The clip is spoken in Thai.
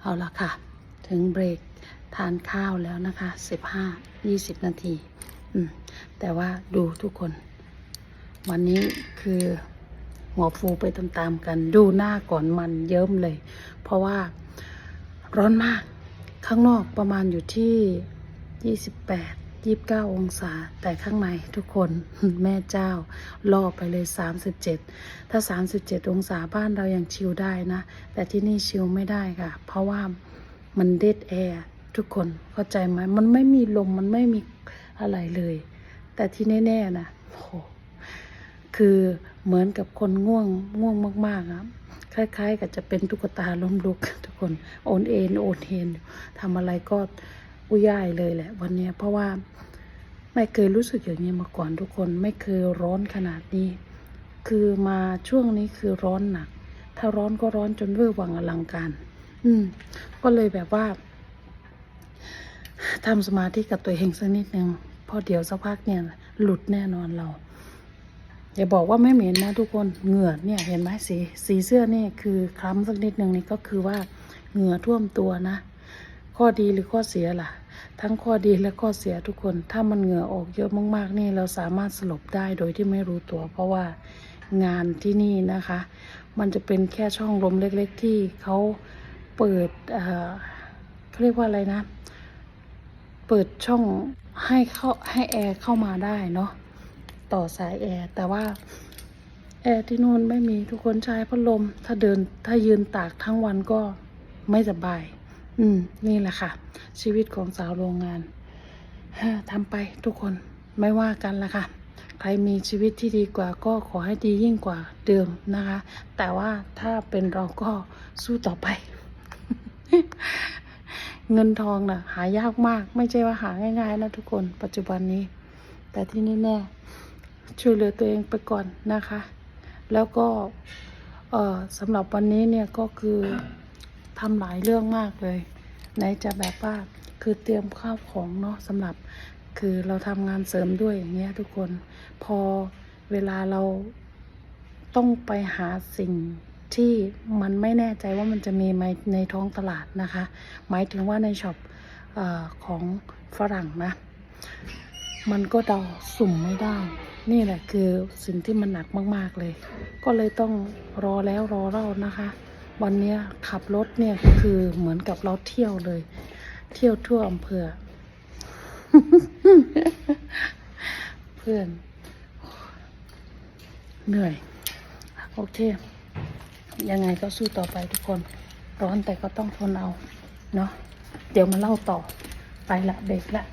เอาละค่ะ ถึงเบรกทานข้าวแล้วนะคะสิบห้ายี่สิบนาทีแต่ว่าดูทุกคน วันนี้คือหัวฟูไปตามๆกันดูหน้าก่อนมันเยิ้มเลย เพราะว่าร้อนมากข้างนอกประมาณอยู่ที่ 28 29องศา แต่ข้างในทุกคนแม่เจ้าล่อไปเลย37ถ้า37องศาบ้านเรายังชิลได้นะ แต่ที่นี่ชิลไม่ได้ค่ะ เพราะว่ามันเด็ดแอร์ทุกคนเข้าใจไหมมันไม่มีลมมันไม่มีอะไรเลย แต่ที่แน่ๆนะโอ้คือเหมือนกับคนง่วงง่วงมากๆครับคล้าย ๆ กับจะเป็นตุ๊กตาล้มลุกทุกคนโอนเอ็นโอนเอ็นทำอะไรก็ อุยายเลยแหละ วันนี้เพราะว่าไม่เคยรู้สึกอย่างนี้มาก่อนทุกคนไม่เคยร้อนขนาดนี้ คือมาช่วงนี้คือร้อนหนัก ถ้าร้อนก็ร้อนจนเวอร์วังอลังการ อืม ก็เลยแบบว่าทำสมาธิกับตัวเองสักนิดนึงพอเดี๋ยวสักพักเนี่ยหลุดแน่นอนเราอย่าบอกว่าไม่เหม็นนะทุกคนเหงื่อเนี่ยเห็นไหมสีสีเสื้อนี่คือคล้ำสักนิดนึงนี่ก็คือว่าเหงื่อท่วมตัวนะ ข้อดีหรือข้อเสียล่ะ ทั้งข้อดีและข้อเสียทุกคน ถ้ามันเหงื่อออกเยอะมากๆนี่เราสามารถสลบได้โดยที่ไม่รู้ตัว เพราะว่างานที่นี่นะคะ มันจะเป็นแค่ช่องลมเล็กๆ ที่เขาเปิดเออเขาเรียกว่าอะไรนะ เปิดช่องให้เข้าให้แอร์เข้ามาได้เนาะต่อสายแอร์แต่ว่าแอร์ที่นู่นไม่มีทุกคนใช้พัดลม ถ้าเดินถ้ายืนตากทั้งวันก็ไม่สบาย อืม นี่แหละค่ะ ชีวิตของสาวโรงงานทำไปทุกคนไม่ว่ากันละค่ะ ใครมีชีวิตที่ดีกว่าก็ขอให้ดียิ่งกว่าเดิมนะคะ แต่ว่าถ้าเป็นเราก็สู้ต่อไป เงินทองน่ะ หายากมาก ไม่ใช่ว่าหาง่าย ๆ นะทุกคนปัจจุบันนี้ แต่ที่นี่แน่ช่วยเหลือตัวเองไปก่อนนะคะ แล้วก็เออสำหรับวันนี้เนี่ยก็คือทำหลายเรื่องมากเลย ไหนจะแบบว่าคือเตรียมข้าวของเนาะสำหรับคือเราทำงานเสริมด้วยอย่างเงี้ยทุกคนพอเวลาเราต้องไปหาสิ่งที่มันไม่แน่ใจว่ามันจะมีไหมในท้องตลาดนะคะ หมายถึงว่าในช็อปอของฝรั่งนะ มันก็เดาสุ่มไม่ได้ นี่แหละคือสิ่งที่มันหนักมาก ๆเลย ก็เลยต้องรอแล้วรอเล่านะคะ วันนี้ขับรถเนี่ยคือเหมือนกับเราเที่ยวเลย เที่ยวทั่วอำเภอ เพื่อน เหนื่อย โอเค ยังไงก็สู้ต่อไปทุกคน ร้อนแต่ก็ต้องทนเอา เนาะเดี๋ยวมาเล่าต่อไปละเบรกละ